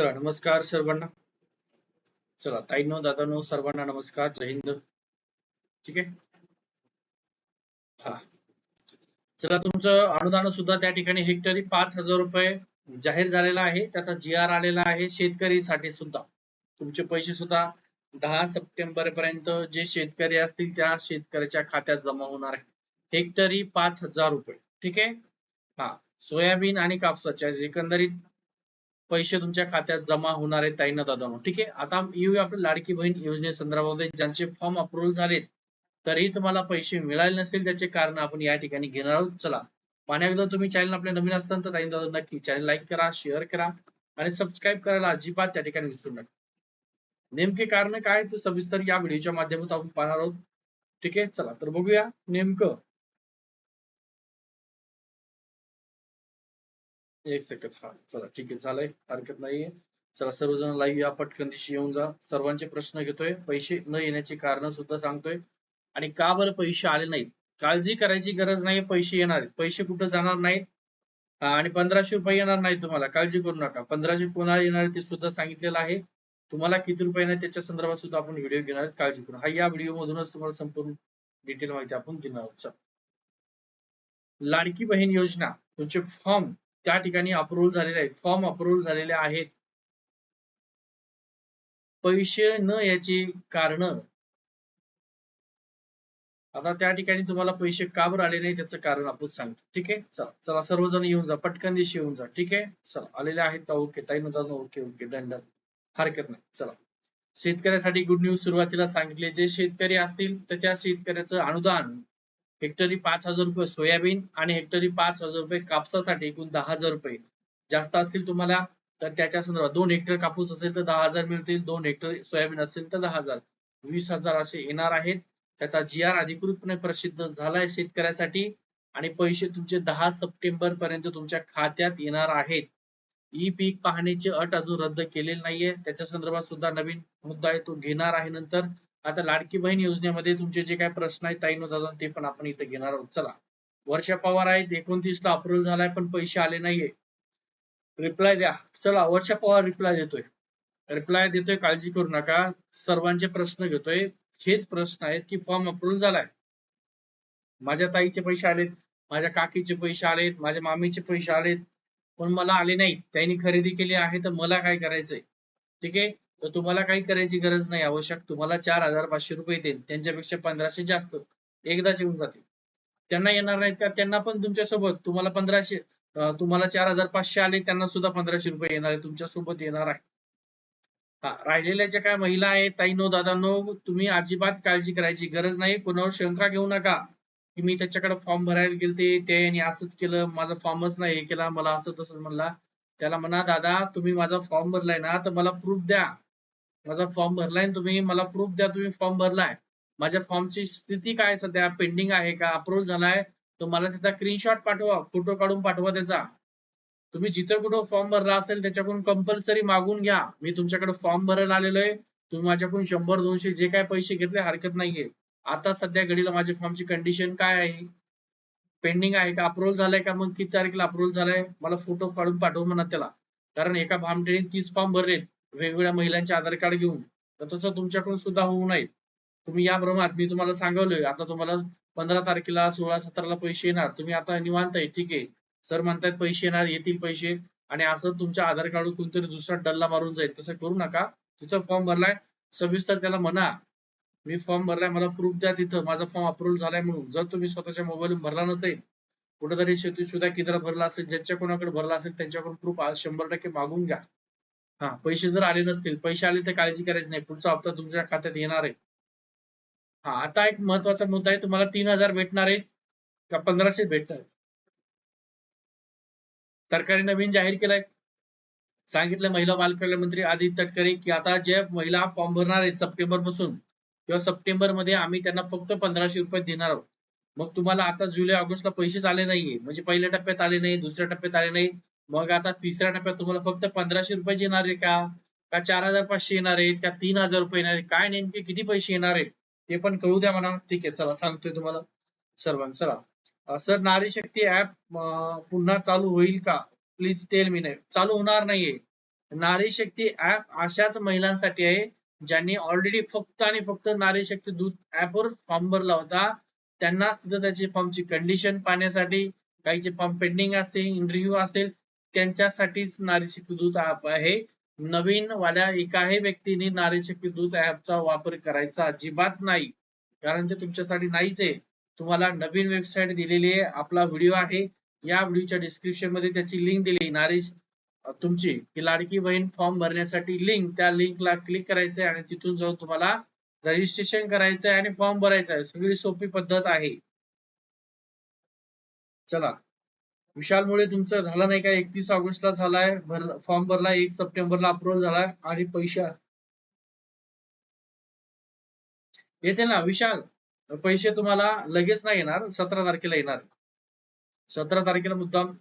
चला नमस्कार सर्वांना. चला ताईनो दादानो सर्वांना नमस्कार. जय हिंद. ठीक आहे? हा. चला तुमचं अनुदान सुद्धा त्या ठिकाणी हेक्टरी पाच हजार रुपये जाहीर झालेला आहे. त्याचा जी आर आलेला आहे शेतकरीसाठी सुद्धा. तुमचे पैसे सुद्धा दहा सप्टेंबर पर्यंत जे शेतकरी असतील त्या शेतकऱ्याच्या खात्यात जमा होणार आहे. हेक्टरी पाच हजार रुपये. ठीक आहे? हा. सोयाबीन आणि कापसाच्या एकंदरीत पैसे तुमच्या खात्यात जमा होणार आहेत ताईंना दादानो. ठीक आहे? आता येऊया आपल्या लाडकी बहीण योजनेसंदर्भामध्ये ज्यांचे फॉर्म अप्रुव्हल झालेत तरीही तुम्हाला पैसे मिळाले नसेल त्याचे कारण आपण या ठिकाणी घेणार आहोत. चला पाण्याबद्दल तुम्ही चॅनल आपल्या नवीन असताना तर ताईंना दादा नक्की चॅनल लाईक करा शेअर करा आणि सबस्क्राईब करायला अजिबात त्या ठिकाणी विसरू नका. नेमके कारण काय ते सविस्तर या व्हिडिओच्या माध्यमातून आपण पाहणार आहोत. ठीक आहे? चला तर बघूया नेमकं एक सेकंद हा चला ठीक आहे झालंय. हरकत नाहीये. चला सर्वजण लाईव्ह या पटकन दिशी येऊन जा. सर्वांचे प्रश्न घेतोय. पैसे न येण्याची कारण सुद्धा सांगतोय. आणि का बरं पैसे आले नाहीत? काळजी करायची गरज नाही पैसे येणार पैसे कुठं जाणार नाहीत? आणि पंधराशे रुपये येणार नाही तुम्हाला. काळजी करू नका. पंधराशे कोणाला येणार ते सुद्धा सांगितलेलं आहे. तुम्हाला किती रुपये येणार त्याच्या संदर्भात सुद्धा आपण व्हिडिओ घेणार काळजी करू हा या व्हिडिओ मधूनच तुम्हाला संपूर्ण डिटेल माहिती आपण देणार आहोत. लाडकी बहीण योजना. तुमचे फॉर्म त्या ठिकाणी अप्रुव्हल झालेले आहेत. फॉर्म अप्रुव्हल झालेले आहेत. पैसे न याची कारण. आता त्या ठिकाणी तुम्हाला पैसे का बरं आले नाही त्याचं कारण आपण सांगतो. ठीक आहे? चला चला सर्वजण येऊन जा. पटकन दिवशी येऊन जा. ठीक आहे? चला आलेले आहेत का ओके? ताई नुदान ओके ओके. दंड हरकत नाही. चला. शेतकऱ्यासाठी गुड न्यूज सुरुवातीला सांगितले. जे शेतकरी असतील त्याच्या शेतकऱ्याचं अनुदान हेक्टरी पाच हजार रुपये सोयाबीन आणि हेक्टरी पाच हजार रुपये कापसासाठी एकूण दहा हजार रुपये. जास्त असतील तुम्हाला तर त्याच्या संदर्भात दोन हेक्टर कापूस असेल तर दहा हजार मिळतील दोन हेक्टर सोयाबीन असेल तर दहा हजार. वीस हजार असे येणार आहेत. त्याचा जी आर अधिकृतपणे प्रसिद्ध झालाय शेतकऱ्यासाठी आणि पैसे तुमचे दहा सप्टेंबर पर्यंत तुमच्या खात्यात येणार आहेत. ई पीक पाहणीची अट अजून रद्द केलेली नाहीये. त्याच्या संदर्भात सुद्धा नवीन मुद्दा आहे तो घेणार आहे नंतर. आता लाडकी बहीण योजनेमध्ये तुमचे जे काही प्रश्न आहेत ताई दादा ते पण आपण इथे घेणार आहोत. चला. वर्षा पवार आहेत एकोणतीस ला अप्रुव्हल झालाय पण पैसे आले नाहीये. रिप्लाय द्या. चला वर्षा पवार रिप्लाय देतोय. रिप्लाय देतोय काळजी करू नका. सर्वांचे प्रश्न घेतोय. हेच प्रश्न आहेत की फॉर्म अप्रुव्हल झालाय. माझ्या ताईचे पैसे आलेत माझ्या काकीचे पैसे आलेत माझ्या मामीचे पैसे आलेत पण मला आले नाही त्यांनी खरेदी केली आहे तर मला काय करायचंय? ठीक आहे? तर तुम्हाला काही करायची गरज नाही आवश्यक तुम्हाला चार हजार पाचशे रुपये देईल त्यांच्यापेक्षा पंधराशे जास्त एकदाच येऊन जातील. त्यांना येणार नाहीत का? त्यांना पण तुमच्यासोबत तुम्हाला पंधराशे तुम्हाला चार हजार पाचशे आले त्यांना सुद्धा पंधराशे रुपये येणार आहे तुमच्यासोबत येणार आहे हा राहिलेल्या ज्या काय महिला आहेत ताई नो दादा नो तुम्ही अजिबात काळजी करायची गरज नाही कोणावर शंका घेऊ नका. की मी त्याच्याकडे फॉर्म भरायला गेलते यांनी असंच केलं माझा फॉर्मच नाही हे केला मला असं तसं म्हणला. त्याला म्हणा दादा तुम्ही माझा फॉर्म भरलाय ना तर मला प्रूफ द्या. माझा फॉर्म भरलाय तुम्ही मला प्रूफ द्या तुम्ही फॉर्म भरलाय. माझ्या फॉर्मची स्थिती काय सध्या? पेंडिंग आहे का? अप्रूव्ह झालाय? तर मला त्याचा स्क्रीनशॉट पाठवा फोटो काढून पाठवा त्याचा. तुम्ही जिथं कुठं फॉर्म भरला असेल त्याच्याकडून कंपल्सरी मागून घ्या. मी तुमच्याकडे फॉर्म भरायला आलेलो आहे. तुम्ही माझ्याकडून शंभर दोनशे जे काय पैसे घेतले हरकत नाहीये. आता सध्या घडीला माझ्या फॉर्मची कंडिशन काय आहे? पेंडिंग आहे का? अप्रूव्ह झालाय का? मग किती तारखेला अप्रूव्ह झालाय? मला फोटो काढून पाठव म्हणा त्याला. कारण एका भामटेने तीस फॉर्म भरलेत. वेगवेगळ्या महिलांचे आधार कार्ड घेऊन तर तसं तुमच्याकडून सुद्धा होऊ नये. तुम्ही या भ्रमात मी तुम्हाला सांगवलोय आता तुम्हाला पंधरा तारखेला सोळा सतराला पैसे येणार. तुम्ही आता निवांत आहे ठीक आहे. सर म्हणतायत पैसे येणार येतील पैसे. आणि असं तुमच्या आधार कार्ड कोणतरी दुसरा डल्ला मारून जाईल तसं करू नका. तिथं फॉर्म भरलाय सविस्तर त्याला म्हणा. मी फॉर्म भरलाय मला प्रूफ द्या तिथं. माझा फॉर्म अप्रूव्ह झालाय म्हणून. जर तुम्ही स्वतःच्या मोबाईल भरला नसेल कुठेतरी शेती सुद्धा केंद्र भरला असेल ज्यांच्या कोणाकडे भरला असेल त्यांच्याकडून प्रूफ आज शंभर टक्के मागून घ्या. हा पैसे जर आले नसतील पैसे आले तर काळजी करायची नाही. पुढचा हप्ता तुमच्या खात्यात येणार आहे. हा आता एक महत्त्वाचा मुद्दा आहे तुम्हाला तीन हजार भेटणार आहे का पंधराशे भेटणार सरकारी नवीन जाहीर केलाय. सांगितलं महिला बालकल्याण मंत्री आदित्य तटकरे की आता जे महिला फॉर्म भरणार आहेत सप्टेंबरपासून किंवा सप्टेंबरमध्ये आम्ही त्यांना फक्त पंधराशे रुपये देणार आहोत. मग तुम्हाला आता जुलै ऑगस्टला पैसेच आले नाहीये. म्हणजे पहिल्या टप्प्यात आले नाही दुसऱ्या टप्प्यात आले नाही. मग आता तिसऱ्या टप्प्यात तुम्हाला फक्त पंधराशे रुपये येणार आहे का? का चार हजार पाचशे येणार आहेत? का तीन हजार रुपये येणार आहेत? काय नेमके किती पैसे येणार आहेत? ते पण कळू द्या म्हणा. ठीक आहे चला सांगतोय तुम्हाला सर्वांना. चला. सर नारी शक्ती ऍप पुन्हा चालू होईल का? प्लीज टेल मी नाही. चालू होणार नाहीये. नारी शक्ती ऍप अशाच महिलांसाठी आहे ज्यांनी ऑलरेडी फक्त आणि फक्त नारी शक्ती दूध ऍपवर फॉर्म भरला होता. त्यांना सुद्धा त्याची फॉर्मची कंडिशन पाहण्यासाठी काहीचे फॉर्म पेंडिंग असतील इंटरव्ह्यू असतील त्यांच्यासाठीच नारी शक्ती दूत ऍप आहे. नवीन वाल्या एकाही व्यक्तीने नारी शक्ती दूत ऍपचा वापर करायचा अजिबात नाही. कारण ते तुमच्यासाठी नाहीच आहे. तुम्हाला नवीन वेबसाईट दिलेली आहे. आपला व्हिडिओ आहे. या व्हिडिओच्या डिस्क्रिप्शनमध्ये त्याची लिंक दिली नारी तुमची की लाडकी बहीण फॉर्म भरण्यासाठी लिंक त्या लिंकला क्लिक करायचंय आणि तिथून जाऊन तुम्हाला रजिस्ट्रेशन करायचंय आणि फॉर्म भरायचा आहे सगळी सोपी पद्धत आहे. चला. विशालमुळे तुमचं झालं नाही का? एकतीस ऑगस्टला झालाय भर फॉर्म भरला एक सप्टेंबरला अप्रुव्हल झालाय आणि पैशा येते ना विशाल पैसे तुम्हाला लगेच नाही येणार सतरा तारखेला येणार. सतरा तारखेला मुद्दाम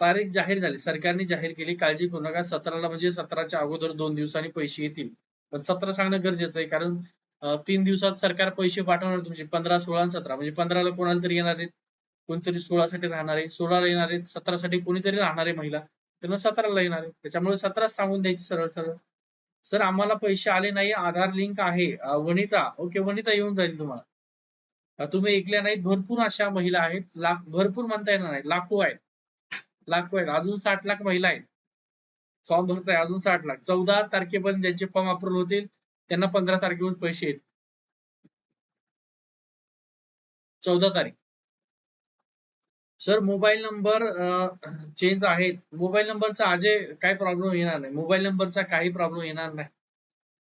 तारीख जाहीर झाली सरकारने जाहीर केली काळजी करू नका सतराला म्हणजे सतराच्या अगोदर दोन दिवसांनी पैसे येतील. पण सतरा सांगणं गरजेचं आहे कारण तीन दिवसात सरकार पैसे पाठवणार तुमचे पंधरा सोळा सतरा म्हणजे पंधराला कोणाला तरी येणार आहेत? कोणतरी सोळासाठी राहणार आहे सोळाला येणार सतरा साठी कोणीतरी राहणार आहे महिला त्यांना सतराला येणार. आहे त्याच्यामुळे सतरा सांगून द्यायची सरळ सरळ. सर आम्हाला पैसे आले नाही आधार लिंक आहे वनिता ओके वनिता येऊन जाईल तुम्हाला. तुम्ही ऐकल्या नाहीत भरपूर अशा महिला आहेत लाख भरपूर म्हणता येणार नाही लाखो आहेत. लाखो आहेत अजून साठ लाख महिला आहेत. फॉर्म भरताय अजून साठ लाख. चौदा तारखेपर्यंत ज्यांचे फॉर्म अप्रूव्ह होतील त्यांना पंधरा तारखेवर पैसे येतील. चौदा तारीख. सर मोबाईल नंबर चेंज आहेत. मोबाईल नंबरचा आजे काय प्रॉब्लेम येणार नाही. मोबाईल नंबरचा काही प्रॉब्लेम येणार नाही.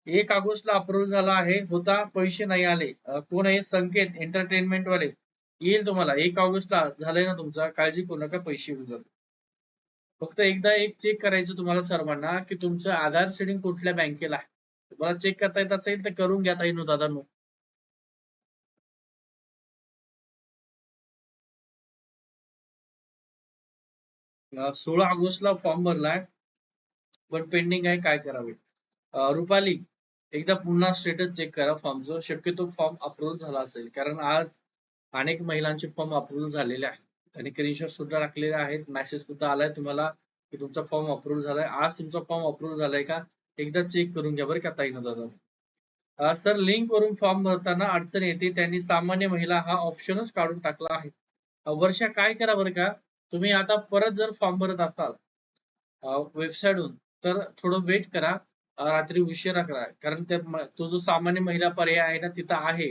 एक ऑगस्टला अप्रूव्ह झाला आहे. होता पैसे नाही आले. कोण आहे? संकेत एंटरटेनमेंट वाले येईल तुम्हाला. एक ऑगस्टला झालंय ना तुमचा. काळजी करू नका पैसे येऊ फक्त एकदा एक चेक करायचं तुम्हाला सर्वांना की तुमचं आधार सेडिंग कुठल्या बँकेला आहे. तुम्हाला चेक करता येत असेल तर करून घ्या ताई नो दादा नो सोळा ऑगस्टला फॉर्म भरलाय पण पेंडिंग आहे काय करावे? रुपाली एकदा पुन्हा स्टेटस चेक करा फॉर्मचं शक्यतो फॉर्म अप्रूव्ह झाला असेल. कारण आज अनेक महिलांचे फॉर्म अप्रूव्ह झालेले आहेत. त्यांनी स्क्रीनशॉट सुद्धा टाकलेले आहेत. मेसेज सुद्धा आलाय तुम्हाला की तुमचा फॉर्म अप्रूव्ह झालाय. आज तुमचा फॉर्म अप्रूव्ह झालाय का? एकदा चेक करून घ्या बरं का ताई दादा. सर लिंक वरून फॉर्म भरताना अडचण येते. त्यांनी सामान्य महिला हा ऑप्शनच काढून टाकला आहे. वर्षा काय करा बरं का? तुम्ही आता परत जर फॉर्म भरत असाल वेबसाईटहून तर थोडं वेट करा. रात्री उशिरा करा. कारण ते तो जो सामान्य महिला पर्याय आहे ना तिथं आहे.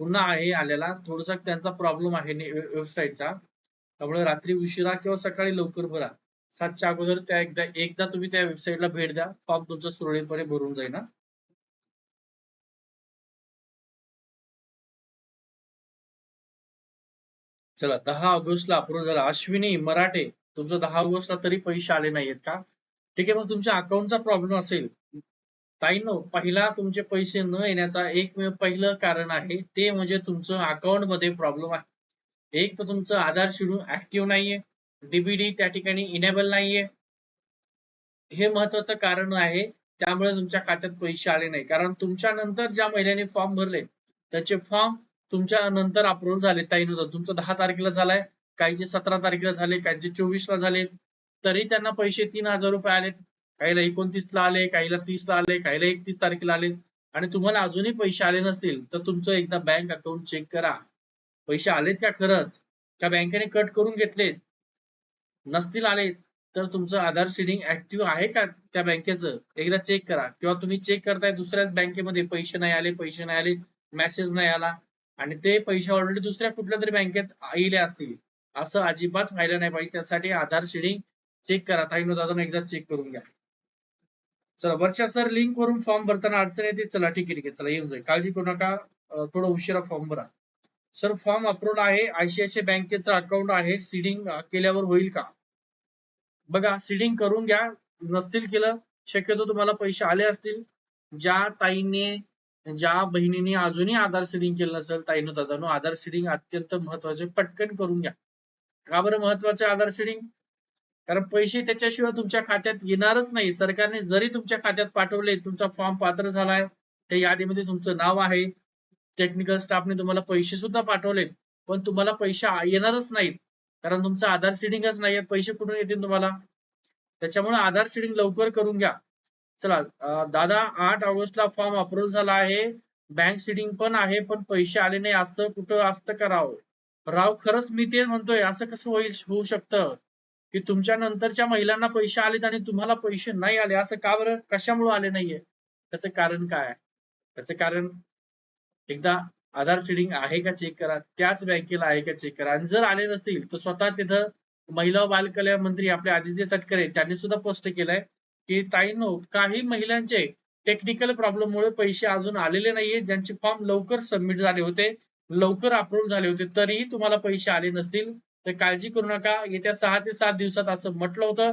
पुन्हा आहे आलेला. थोडासा त्यांचा प्रॉब्लेम आहे वेबसाईटचा त्यामुळे रात्री उशिरा किंवा सकाळी लवकर भरा. सातच्या अगोदर त्या एकदा एकदा तुम्ही त्या वेबसाईटला भेट द्या. फॉर्म तुमचा सुरळीतपणे भरून जाईल चला दहा ऑगस्टला अप्रूव्ह झाला. अश्विनी मराठे तुमचं दहा ऑगस्टला तरी पैसे आले नाहीयेत का? ठीक आहे मग तुमच्या अकाउंटचा प्रॉब्लेम असेल. ताईनो पहिला तुमचे पैसे न येण्याचा एकमेव पहिलं कारण आहे ते म्हणजे तुमचं अकाउंटमध्ये प्रॉब्लेम आहे. एक तर तुमचं आधार शेड्यूल ऍक्टिव्ह नाहीये. डीबीडी त्या ठिकाणी इनेबल नाहीये. हे महत्वाचं कारण आहे. त्यामुळे तुमच्या खात्यात पैसे आले नाही. कारण तुमच्या नंतर ज्या महिलांनी फॉर्म भरले त्याचे फॉर्म तुमच्या नंतर अप्रूव्ह झाले ताई नव्हतं. तुमचं दहा तारखेला झालाय काहीचे सतरा तारखेला झाले काहीचे चोवीस ला झाले. तरी त्यांना पैसे तीन हजार रुपये आले. काहीला एकोणतीस ला आले काहीला तीस ला आले काहीला एकतीस तारखेला आले. आणि तुम्हाला अजूनही पैसे आले नसतील तर तुमचं एकदा बँक अकाउंट चेक करा. पैसे आलेत का खरंच? का बँकेने कट करून घेतलेत? नसतील आले तर तुमचं आधार सीडिंग ऍक्टिव्ह आहे का त्या बँकेचं? एकदा चेक करा. किंवा तुम्ही चेक करताय दुसऱ्याच बँकेमध्ये पैसे नाही आले पैसे नाही आले मेसेज नाही आला. आणि ते पैसे ऑलरेडी दुसऱ्या कुठल्या तरी बँकेत आले असतील. असं अजिबात व्हायला नाही पाहिजे. त्यासाठी आधार शेडिंग चेक करा. ताईनो दादा एकदा चेक करून घ्या. चला वर्षा सर लिंक वरून फॉर्म भरताना अडचण येते. चला ठीक आहे ठीक आहे. चला येऊन जाईल. काळजी करू नका. थोडं उशिरा फॉर्म भरा. सर फॉर्म अप्रूव्ह आहे. आयसीआयसीआय बँकेचं अकाउंट आहे. सीडिंग केल्यावर होईल का? बघा सीडिंग करून घ्या. नसतील केलं. शक्यतो तुम्हाला पैसे आले असतील. ज्या ताईने ज्या बहिणीने अजूनही आधार सीडिंग केलं नसेल ताईनो दादानो आधार सीडिंग अत्यंत महत्त्वाचे पटकन करून घ्या. का बरं महत्त्वाचे आधार सीडिंग कारण पैसे त्याच्याशिवाय तुमच्या खात्यात येणारच नाही. सरकारने जरी तुमच्या खात्यात पाठवले तुमचा फॉर्म पात्र झालाय त्या यादीमध्ये तुमचं नाव आहे. टेक्निकल स्टाफने तुम्हाला पैसे सुद्धा पाठवले पण तुम्हाला पैसे येणारच नाहीत. कारण तुमचं आधार सीडिंगच नाही पैसे कुठून येतील तुम्हाला? त्याच्यामुळे आधार सीडिंग लवकर करून घ्या. चला दादा आठ ऑगस्टला फॉर्म अप्रूव्ह झाला आहे. बँक सिडिंग पण आहे पण पैसे आले नाही. असं कुठं असतं का राव राव खरंच मी ते म्हणतोय. असं कसं होईल होऊ शकतं? की तुमच्या नंतरच्या महिलांना पैसे आलेत आणि तुम्हाला पैसे नाही आले असं का बरं? कशामुळे आले नाहीये? त्याचं कारण काय? त्याचं कारण एकदा आधार सिडिंग आहे का चेक करा. त्याच बँकेला आहे का चेक करा. आणि जर आले नसतील तर स्वतः तिथं महिला बालकल्याण मंत्री आपले आदित्य तटकरे त्यांनी सुद्धा स्पष्ट केलंय. की ताईनो काही महिलांचे टेक्निकल प्रॉब्लेम मुळे पैसे अजून आलेले नाहीये ज्यांचे फॉर्म लवकर सबमिट झाले होते लवकर अप्रूव्ह झाले होते तरीही तुम्हाला पैसे आले नसतील. तर काळजी करू नका. येत्या सहा ते सात दिवसात असं म्हटलं होतं.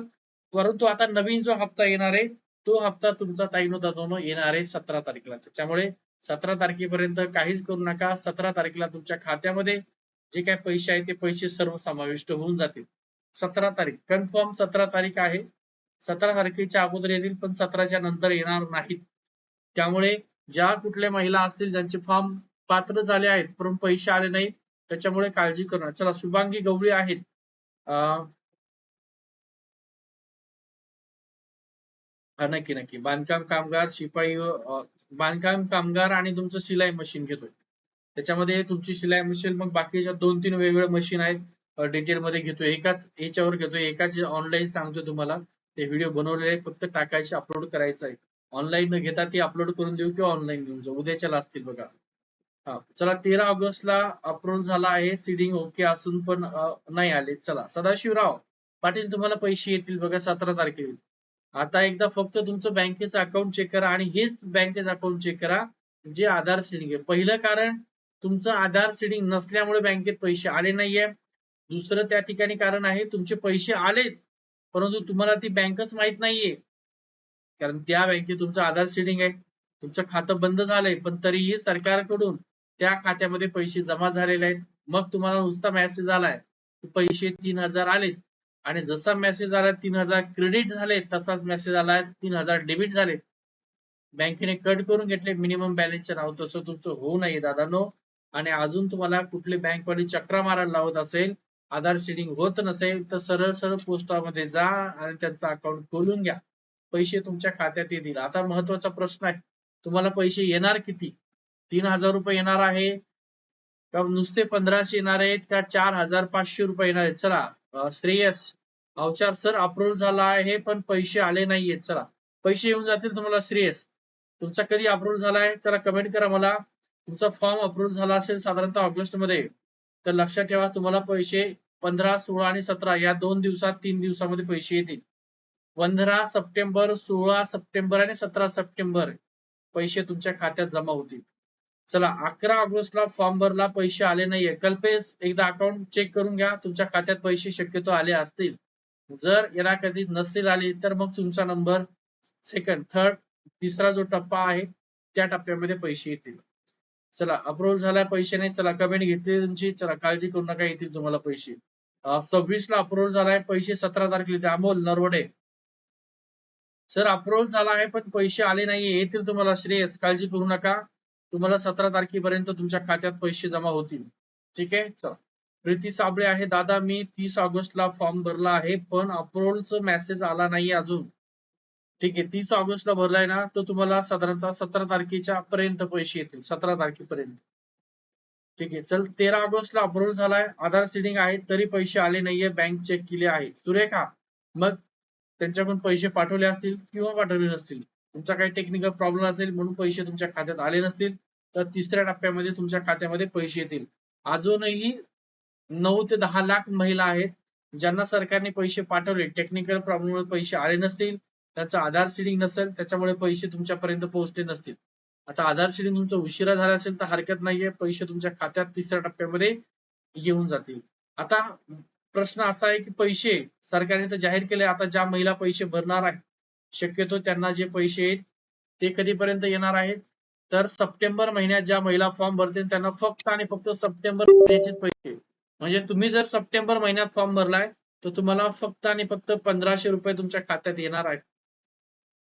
परंतु आता नवीन जो हप्ता येणार आहे तो हप्ता तुमचा ताईनो दादोनो येणार आहे सतरा तारखेला. त्याच्यामुळे सतरा तारखेपर्यंत काहीच करू नका. सतरा तारखेला तुमच्या खात्यामध्ये जे काही पैसे आहेत ते पैसे सर्व समाविष्ट होऊन जातील. सतरा तारीख कन्फर्म सतरा तारीख आहे. सतरा तारखेच्या अगोदर येतील पण सतराच्या नंतर येणार नाहीत. त्यामुळे ज्या कुठल्या महिला असतील ज्यांचे फॉर्म पात्र झाले आहेत पण पैसे आले नाही त्याच्यामुळे काळजी करणार चला शुभांगी गवळी आहेत. नक्की नक्की. बांधकाम कामगार शिपाई बांधकाम कामगार आणि तुमचं शिलाई मशीन घेतोय. त्याच्यामध्ये तुमची शिलाई मशीन मग बाकीच्या दोन तीन वेगवेगळ्या मशीन आहेत डिटेल मध्ये घेतोय. एकाच याच्यावर घेतोय एकाच ऑनलाईन सांगतोय तुम्हाला. ते व्हिडिओ बनवलेले फक्त टाकायचे अपलोड करायचं आहे. ऑनलाईन न घेता ते अपलोड करून देऊ किंवा ऑनलाईन घेऊन जाऊ. उद्याच्याला असतील बघा. हा चला तेरा ऑगस्टला अप्रूव्ह झाला आहे. सीडिंग ओके असून पण नाही आले. चला सदाशिवराव पाटील तुम्हाला पैसे येतील बघा सतरा तारखेला. आता एकदा फक्त तुमचं बँकेचं अकाउंट चेक करा आणि हेच बँकेचं अकाउंट चेक करा जे आधार सीडिंग आहे. पहिलं कारण तुमचं आधार सीडिंग नसल्यामुळे बँकेत पैसे आले नाहीये. दुसरं त्या ठिकाणी कारण आहे तुमचे पैसे आलेत. परंतु तुम्हाला ती बँकच माहीत नाहीये. कारण त्या बँकेत तुमचं आधार सीडिंग आहे. तुमचं खातं बंद झालंय पण तरीही सरकारकडून त्या खात्यामध्ये पैसे जमा झालेले आहेत. मग तुम्हाला नुसता मेसेज आलाय पैसे तीन हजार आलेत. आणि जसा मेसेज आला तीन हजार क्रेडिट झाले तसाच मेसेज आलाय तीन हजार डेबिट झाले बँकेने कट करून घेतले मिनिमम बॅलन्सचे नाव. तसं तुमचं होऊ नये दादानो. आणि अजून तुम्हाला कुठले बँकवाली चक्रा मारायला लावत असेल आधार सेडिंग होत नसेल तर सरळ सरळ पोस्टामध्ये जा आणि त्यांचं अकाउंट खोलून घ्या. पैसे तुमच्या खात्यात येतील. आता महत्त्वाचा प्रश्न आहे. तुम्हाला पैसे येणार किती? तीन हजार रुपये येणार आहे. का नुसते पंधराशे येणार आहेत का चार हजार पाचशे रुपये येणार आहेत? चला श्रेयस अवचार सर अप्रूव्ह झाला आहे पण पैसे आले नाहीयेत. चला पैसे येऊन जातील तुम्हाला श्रेयस. तुमचा कधी अप्रूव्ह झाला आहे? चला कमेंट करा मला. तुमचा फॉर्म अप्रूव्ह झाला असेल साधारणतः ऑगस्टमध्ये तर लक्षात ठेवा तुम्हाला पैसे पंधरा सोळा आणि सतरा या दोन दिवसात तीन दिवसामध्ये पैसे येतील. पंधरा सप्टेंबर सोळा सप्टेंबर आणि सतरा सप्टेंबर पैसे तुमच्या खात्यात जमा होतील. चला अकरा ऑगस्टला फॉर्म भरला पैसे आले नाहीये. कल्पेश एकदा अकाउंट चेक करून घ्या तुमच्या खात्यात पैसे शक्यतो आले असतील. जर याला कधी नसतील आले तर मग तुमचा नंबर सेकंड थर्ड तिसरा जो टप्पा आहे त्या टप्प्यामध्ये पैसे येतील. चला अप्रूव्ह झाला पैसे नाही चला कमेंट घेतली तुमची चला काळजी करू नका येतील तुम्हाला पैसे. सव्वीस ला अप्रूव्हल झालाय पैसे सतरा तारखेला अमोल नरवडे. सर अप्रूव्हल झाला आहे पण पैसे आले नाहीये येतील तुम्हाला श्रेयस काळजी करू नका. तुम्हाला सतरा तारखेपर्यंत तुमच्या खात्यात पैसे जमा होतील. ठीक आहे? चला. प्रीती साबळे आहे दादा मी तीस ऑगस्टला फॉर्म भरला आहे पण अप्रूव्हलच मेसेज आला नाही अजून. ठीक आहे तीस ऑगस्टला भरलाय ना तर तुम्हाला साधारणतः सतरा तारखेच्या पर्यंत पैसे येतील सतरा तारखेपर्यंत. ठीक आहे चल तेरा ऑगस्टला अप्रूव्हल झालाय आधार सिडिंग आहे तरी पैसे आले नाहीये बँक चेक केले आहे सुरेखा मग त्यांच्याकडून पैसे पाठवले असतील किंवा पाठवले नसतील? तुमचा काही टेक्निकल प्रॉब्लेम असेल म्हणून पैसे तुमच्या खात्यात आले नसतील तर तिसऱ्या टप्प्यामध्ये तुमच्या खात्यामध्ये पैसे येतील. अजूनही नऊ ते दहा लाख महिला आहेत ज्यांना सरकारने पैसे पाठवले टेक्निकल प्रॉब्लेम पैसे आले नसतील त्याचं आधार सिडिंग नसेल त्याच्यामुळे पैसे तुमच्यापर्यंत पोहोचले नसतील. आता आधार सिडिंग तुमचं उशिरा झाला असेल तर हरकत नाहीये पैसे तुमच्या खात्यात तिसऱ्या टप्प्यामध्ये येऊन जातील. आता प्रश्न असा आहे की पैसे सरकारने तर जाहीर केले आता ज्या महिला पैसे भरणार आहेत शक्यतो त्यांना जे पैसे आहेत ते कधीपर्यंत येणार आहेत? तर सप्टेंबर महिन्यात ज्या महिला फॉर्म भरतील त्यांना फक्त आणि फक्त सप्टेंबर महिन्याचे पैसे. म्हणजे तुम्ही जर सप्टेंबर महिन्यात फॉर्म भरलाय तर तुम्हाला फक्त आणि फक्त पंधराशे रुपये तुमच्या खात्यात येणार आहेत.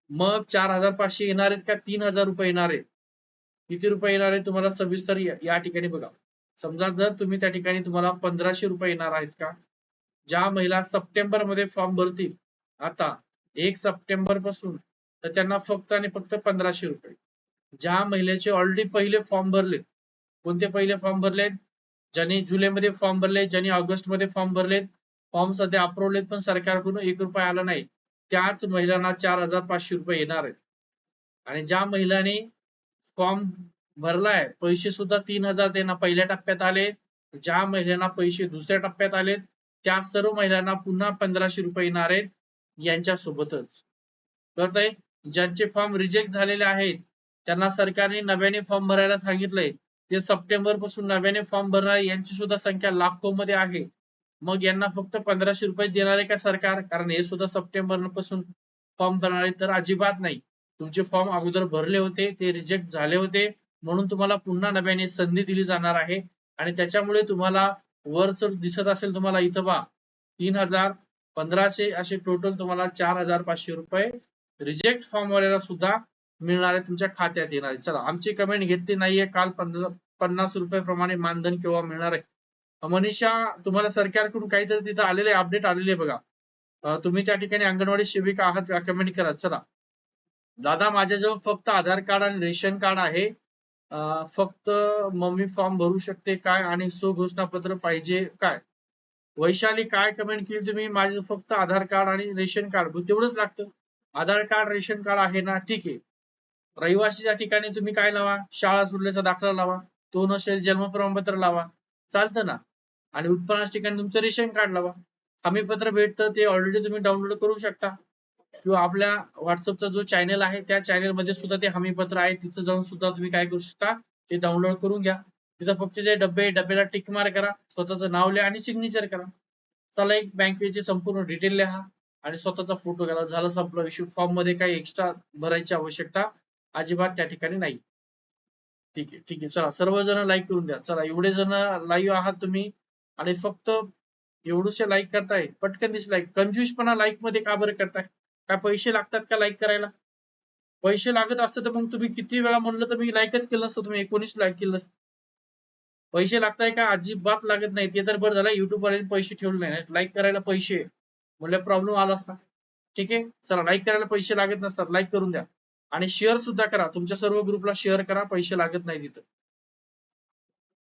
मग चार हजार पाचशे येणार आहेत का तीन हजार रुपये येणार? आहेत किती रुपये येणार आहेत तुम्हाला सविस्तर या ठिकाणी बघा. समजा जर तुम्ही त्या ठिकाणी तुम्हाला पंधराशे रुपये येणार आहेत का? ज्या महिला सप्टेंबरमध्ये फॉर्म भरतील आता एक सप्टेंबरपासून तर त्यांना फक्त आणि फक्त पंधराशे रुपये. ज्या महिलेचे ऑलरेडी पहिले फॉर्म भरले कोणते पहिले फॉर्म भरले? ज्यांनी जुलैमध्ये फॉर्म भरले ज्यांनी ऑगस्टमध्ये फॉर्म भरलेत फॉर्म सध्या अप्रूव्हल पण सरकारकडून एक रुपये आला नाही. त्याच महिलांना चार हजार पाचशे रुपये येणार आहेत. आणि ज्या महिलांनी फॉर्म भरलाय पैसे सुद्धा तीन हजार त्यांना पहिल्या टप्प्यात आले. ज्या महिलांना पैसे दुसऱ्या टप्प्यात आले त्या सर्व महिलांना पुन्हा पंधराशे रुपये येणार आहेत यांच्या सोबतच कळतंय ज्यांचे फॉर्म रिजेक्ट झालेले आहेत त्यांना सरकारने नव्याने फॉर्म भरायला सांगितलंय. ते सप्टेंबरपासून नव्याने फॉर्म भरणार यांची सुद्धा संख्या लाखो मध्ये आहे. मग यांना फक्त पंधराशे रुपये देणार आहे का सरकार? कारण हे सुद्धा सप्टेंबरपासून फॉर्म भरणार आहे तर अजिबात नाही. तुमचे फॉर्म अगोदर भरले होते ते रिजेक्ट झाले होते. म्हणून तुम्हाला पुन्हा नव्याने संधी दिली जाणार आहे. आणि त्याच्यामुळे तुम्हाला वर जर दिसत असेल तुम्हाला इथं बा तीन हजार पंधराशे असे टोटल तुम्हाला चार हजार पाचशे रुपये रिजेक्ट फॉर्म वाल्याला सुद्धा मिळणार आहे तुमच्या खात्यात येणार आहे. चला आमची कमेंट घेतली नाहीये. काल पन्नास रुपये प्रमाणे मानधन केव्हा मिळणार आहे? मनीषा तुम्हाला सरकारकडून काहीतरी तिथं आलेले अपडेट आलेले बघा. तुम्ही त्या ठिकाणी अंगणवाडी शिबिका आहात का कमेंट करा चला. दादा माझ्याजवळ फक्त आधार कार्ड आणि रेशन कार्ड आहे. फक्त मम्मी फॉर्म भरू शकते काय आणि सो घोषणापत्र पाहिजे काय? वैशाली काय कमेंट केली तुम्ही? माझं फक्त आधार कार्ड आणि रेशन कार्ड तेवढंच लागतं. आधार कार्ड रेशन कार्ड आहे ना ठीक आहे. रहिवासीच्या ठिकाणी तुम्ही काय लावा? शाळा सुटल्याचा दाखला लावा. तो नसेल जन्म प्रमाणपत्र लावा. चालतं ना? आणि उत्पन्नाच्या ठिकाणी तुमचं रेशन कार्ड लावा. हमीपत्र भेटतं ते ऑलरेडी तुम्ही डाउनलोड करू शकता. किंवा आपल्या व्हॉट्सअपचा जो चॅनल आहे त्या चॅनलमध्ये सुद्धा ते हमीपत्र आहे. तिथं जाऊन सुद्धा तुम्ही काय करू शकता ते डाउनलोड करून घ्या. तिथं फक्त ते डबे डब्याला टिक मार करा स्वतःचं नाव लिहा आणि सिग्नेचर करा. चला एक बँकेचे संपूर्ण डिटेल लिहा आणि स्वतःचा फोटो घाला झालं संपला. इश्यू फॉर्ममध्ये काही एक्स्ट्रा भरायची आवश्यकता अजिबात त्या ठिकाणी नाही. ठीक आहे ठीक आहे. चला सर्वजण लाईक करून द्या. चला एवढे जण लाईव्ह आहात तुम्ही. आणि फक्त एवढूशे लाईक करताय पटकन दिस लाईक कंजूसपणा लाईकमध्ये का बरं करताय? काय पैसे लागतात का लाईक करायला? पैसे लागत असतं तर मग तुम्ही किती वेळा म्हणलं तर मी लाईकच केलं असतं तुम्ही एकोणीस लाईक केलं असतं. पैसे लागताय का? अजिबात लागत नाही. ते तर बरं झालं युट्यूब वाल्याने पैसे ठेवले नाही. लाईक करायला पैसे. म्हणजे प्रॉब्लेम आला असता. ठीक आहे? चला लाईक करायला पैसे लागत नसतात. लाईक करून द्या. आणि शेअर सुद्धा करा. तुमच्या सर्व ग्रुपला शेअर करा. पैसे लागत नाही तिथं.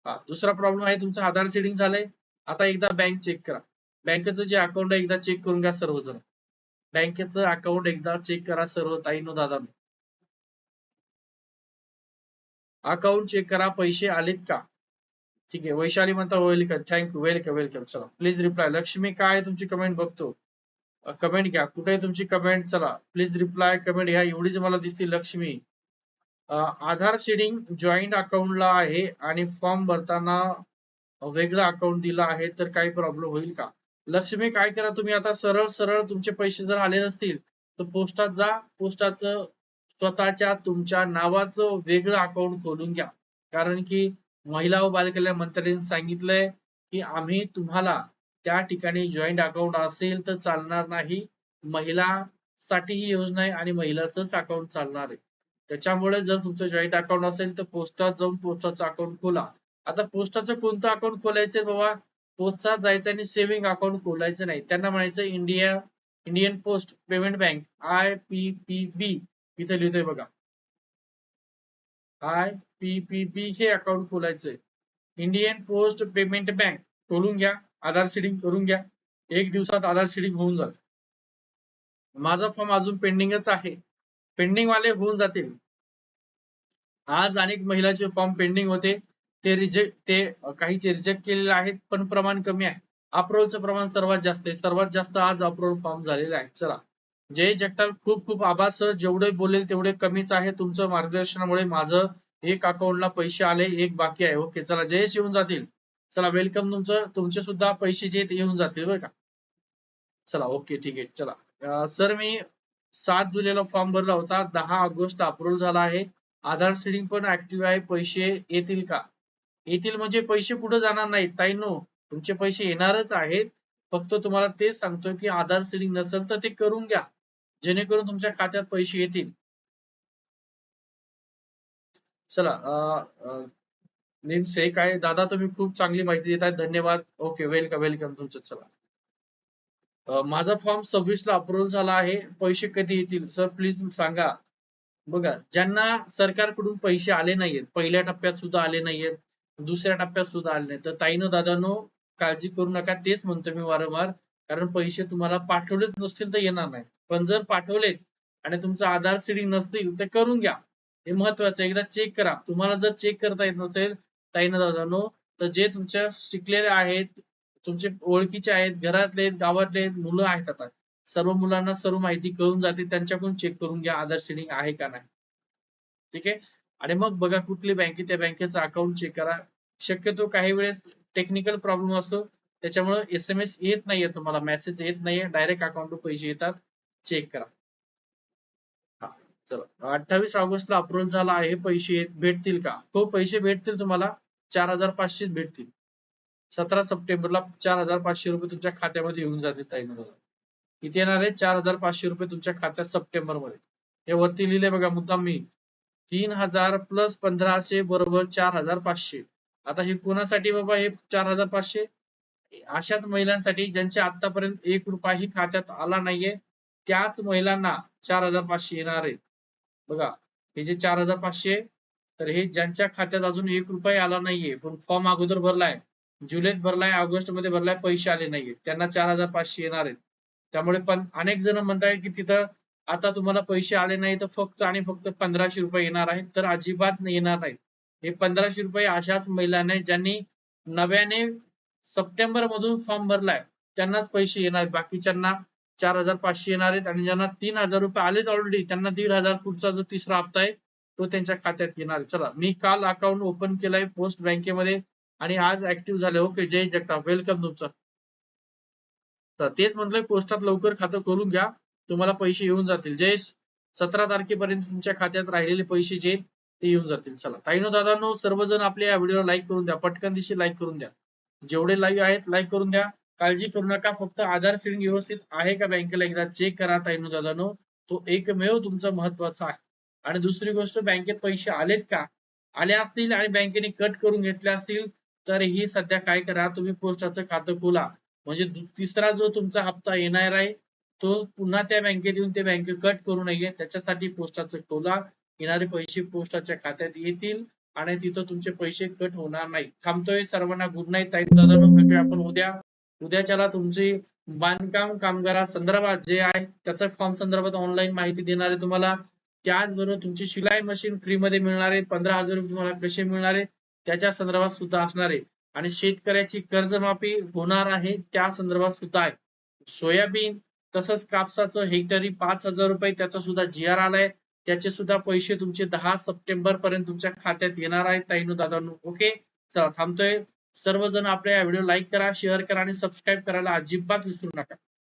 हा दुसरा प्रॉब्लेम आहे तुमचं आधार सेडिंग झालंय. आता एकदा बँक चेक करा. बँकेचं जे अकाउंट आहे एकदा चेक करून घ्या सर्वजण. बँकेचं अकाउंट एकदा चेक करा सर्व ताईनो दादा अकाउंट चेक करा पैसे आलेत का? ठीक आहे वैशाली म्हणता welcome thank you welcome welcome चला प्लीज रिप्लाय लक्ष्मी काय तुमची कमेंट बघतो? कमेंट घ्या. कुठे तुमची कमेंट चला प्लीज रिप्लाय कमेंट घ्या. एवढीच मला दिसते लक्ष्मी. आधार शेडिंग जॉईंट अकाउंटला आहे आणि फॉर्म भरताना वेगळं अकाउंट दिलं आहे तर काही प्रॉब्लेम होईल का? लक्ष्मी काय करा तुम्ही? आता सरळ सरळ तुमचे पैसे जर आले नसतील तर पोस्टात जा. पोस्टाचं स्वतःच्या तुमच्या नावाचं वेगळं अकाउंट खोलून घ्या. कारण की महिला व बालकल्याण मंत्र्यांनी सांगितलंय की आम्ही तुम्हाला त्या ठिकाणी जॉईंट अकाउंट असेल तर चालणार नाही. महिला साठी ही योजना आहे आणि महिलाचंच अकाउंट चालणार आहे. त्याच्यामुळे जर तुमचं जॉईंट अकाउंट असेल तर पोस्टात जाऊन पोस्टाचं अकाउंट खोला. आता पोस्टाचं कोणतं अकाउंट खोलायचंय बाबा? पोस्टात जायचं आणि सेव्हिंग अकाउंट खोलायचं नाही. त्यांना म्हणायचं India Indian post payment bank I P P B इथे लिहितोय बघा. आय पी पी बी हे अकाउंट खोलायचंय इंडियन पोस्ट पेमेंट बँक खोलून घ्या आधार सीडिंग करून घ्या. एक दिवसात आधार सीडिंग होऊन जात. माझा फॉर्म अजून पेंडिंगच आहे. पेंडिंग वाले होऊन जातील. आज अनेक महिलाचे फॉर्म पेंडिंग होते. ते रिजेक्ट ते काहीचे रिजेक्ट केलेले आहेत पण प्रमाण कमी आहे. अप्रुव्हलचं प्रमाण सर्वात जास्त आहे. सर्वात जास्त आज अप्रुव्हल फॉर्म झालेला आहे. चला. जय जगताप खूप खूप आभार सर जेवढे बोलेल तेवढे कमीच आहे. तुमचं मार्गदर्शनामुळे माझं एक अकाउंटला पैसे आले एक बाकी आहे. ओके चला. जयेश येऊन जातील. चला वेलकम तुमचं. तुमचे सुद्धा पैसे जे येऊन जातील बरं का? चला ओके ठीक आहे. चला. सर मी सात जुलैला फॉर्म भरला होता. दहा ऑगस्ट अप्रुव्हल झाला आहे. आधार सीडिंग पण ऍक्टिव्ह आहे. पैसे येतील का? येतील म्हणजे पैसे कुठे जाणार नाहीत? ताईनो तुमचे पैसे येणारच आहेत. फक्त तुम्हाला तेच सांगतोय की आधार सीडिंग नसेल तर ते करून घ्या. जेणेकरून तुमच्या खात्यात पैसे येतील. चला निमसे काय? दादा तुम्ही खूप चांगली माहिती देत आहे धन्यवाद. ओके वेलकम वेलकम तुमचं. चला. माझा फॉर्म सव्वीस ला अप्रुव्हल झाला आहे. पैसे कधी येतील? सर प्लीज सांगा. बघा ज्यांना सरकारकडून पैसे आले नाहीयेत पहिल्या टप्प्यात सुद्धा आले नाहीयेत दुसऱ्या टप्प्यात सुद्धा आले नाही तर ताईनं दादानो काळजी करू नका. तेच म्हणतो मी वारंवार. कारण पैसे तुम्हाला पाठवलेच नसतील तर येणार नाही पण जर पाठवलेत आणि तुमचं आधार सिडिंग नसतील तर करून घ्या. हे महत्वाचं आहे. एकदा चेक करा. तुम्हाला जर चेक करता येत नसेल ताईनं दादानो तर जे तुमच्या शिकलेले आहेत तुमचे ओळखीचे आहेत घरातले आहेत, गावातले आहेत, मुलं आहेत आता. सर्व मुलांना सर्व माहिती कळून जाते. त्यांच्याकडून चेक करून घ्या आधार सिडिंग आहे का नाही. ठीक आहे? आणि मग बघा कुठली बँके त्या बँकेचं अकाउंट चेक करा. शक्यतो काही वेळेस टेक्निकल प्रॉब्लेम असतो. त्याच्यामुळे एस एम एस येत नाहीये तुम्हाला मेसेज येत नाहीये. डायरेक्ट अकाउंटवर पैसे येतात. चेक करा. हा चला. अठ्ठावीस ऑगस्टला अप्रूव्हल झाला आहे पैसे भेटतील का? हो पैसे भेटतील तुम्हाला. चार हजार पाचशे भेटतील. सतरा सप्टेंबरला चार हजार पाचशे रुपये तुमच्या खात्यामध्ये येऊन जातील ताई मला किती येणार आहे? चार हजार पाचशे रुपये तुमच्या खात्यात सप्टेंबरमध्ये हे वरती लिहिले बघा मुद्दाम मी. तीन हजार प्लस पंधराशे बरोबर चार हजार पाचशे. आता हे कोणासाठी बाबा हे चार हजार पाचशे? अशाच महिलांसाठी ज्यांच्या आतापर्यंत एक रुपयाही खात्यात आला नाहीये त्याच महिलांना चार हजार पाचशे येणार आहेत. बघा हे जे चार हजार पाचशे तर हे ज्यांच्या खात्यात अजून एक रुपया आला नाहीये पण फॉर्म अगोदर भरलाय जुलैत भरलाय ऑगस्टमध्ये भरलाय पैसे आले नाहीये त्यांना चार हजार पाचशे येणार आहेत. त्यामुळे पण अनेक जण म्हणताय की तिथं आता तुम्हाला पैसे आले नाही तर फक्त आणि फक्त पंधराशे रुपये येणार आहेत तर अजिबात येणार नाहीत. हे पंधराशे रुपये अशाच महिलांना ज्यांनी नव्याने सप्टेंबर मधून फॉर्म भरलाय त्यांनाच पैसे येणार बाकीच्यांना चार हजार पाचशे येणार आहेत आणि ज्यांना तीन हजार रुपये आलेत ऑलरेडी त्यांना दीड हजार पुढचा जो तिसरा हप्ता आहे तो त्यांच्या खात्यात येणार आहे. चला मी काल अकाउंट ओपन केलाय पोस्ट बँकेमध्ये आणि आज ऍक्टिव्ह झाले. ओके जय जगताप. वेलकम तुमचं. तर तेच म्हटलंय पोस्टात लवकर खातं करून घ्या. तुम्हाला पैसे येऊन जातील. जे सतरा तारखेपर्यंत तुमच्या खात्यात राहिलेले पैसे जे ते येऊन जातील. चला. ताईनो दादांनो सर्वजण आपल्या या व्हिडिओला लाईक करून द्या. पटकन दिशी लाईक करून द्या. जेवढे लाईव्ह आहेत लाईक करून द्या. काळजी करू नका. फक्त आधार सीडिंग व्यवस्थित आहे का बँकेला एकदा चेक करा ताईनो दादानो. तो एकमेव तुमचा महत्त्वाचा आहे. आणि दुसरी गोष्ट बँकेत पैसे आलेत का? आले असतील आणि बँकेने कट करून घेतले असतील तर ही सध्या काय करा? तुम्ही पोस्टाचं खातं खोला. म्हणजे तिसरा जो तुमचा हप्ता येणार आहे तो पुन्हा त्या बँकेत येऊन ते बँक कट करू नये. त्याच्यासाठी पोस्टाचं टोला येणारे पैसे पोस्टाच्या खात्यात येतील आणि तिथं तुमचे पैसे कट होणार नाही थांबतोय सर्वांना गुड नाईट ताई. भेटूया आपण उद्या उद्याच्याला तुमची बांधकाम कामगारा संदर्भात जे आहे त्याचा फॉर्म संदर्भात ऑनलाईन माहिती देणार आहे तुम्हाला. त्याचबरोबर तुमची शिलाई मशीन फ्री मध्ये मिळणार आहे. पंधरा हजार रुपये तुम्हाला कसे मिळणार आहे त्याच्या संदर्भात सुद्धा असणार आहे. आणि शेतकऱ्याची कर्जमाफी होणार आहे त्या संदर्भात सुद्धा आहे. सोयाबीन तसंच कापसाचं हेक्टरी पाच हजार रुपये त्याचा सुद्धा जी आर आलाय. त्याचे सुद्धा पैसे तुमचे दहा सप्टेंबर पर्यंत तुमच्या खात्यात येणार आहेत ताईनो दादांनो. ओके? चला थांबतोय. सर्वजण आपल्या व्हिडिओ लाईक करा शेअर करा आणि सबस्क्राईब करायला अजिबात विसरू नका.